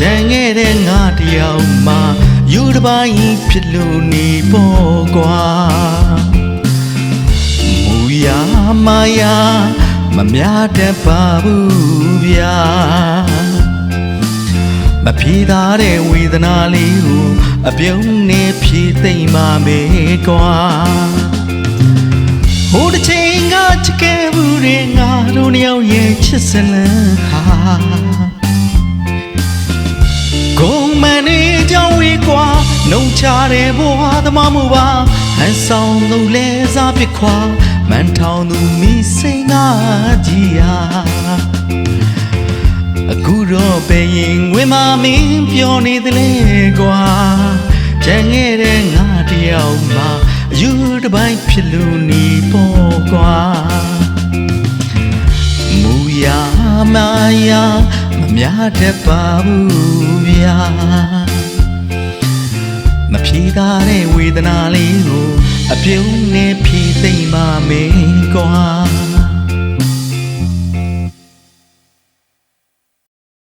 ကြံခဲ့တဲ့ငါတယောက်မှယူတစ်ပိုင်းဖြစ်လို့နေပေါ်ကွာမူယာမာယာမများတတ်ပါဘူးဗျာမဖြေသားတဲ့ဝေဒနာလေးကိုအပြုံးနဲ့ဖြေသိမ့်ပါမေကွာဟိုတစ်ချိန်ကချစ်ခဲ့ဘူးတဲ့ငါတို့နှစ်ယောက်ရဲ့ချစ်စလန်ဟာ ဂုံမန်နေကြောင်းဝေးကွာနှုံချတဲ့ဘဝသမားမှုပါဟန်ဆောင်သူလဲစားပြစ်ခွာမန်ထောင်သူမိစိန်ငါကြီးဟာအခုတော့ပဲရင်ဝင်မမင်းပြောနေသလဲကွာကြံခဲ့တဲ့ငါတယောက်မှအယူတစ်ပိုင်းဖြစ်လို့နေပေါ်ကွာမူယာမာယာမများတတ်ပါဘူးဗျာ မဖြေသာတဲ့ဝေဒနာလေးကိုအပြုံးနဲ့ဖြေသိမ့်ပါမေကွာ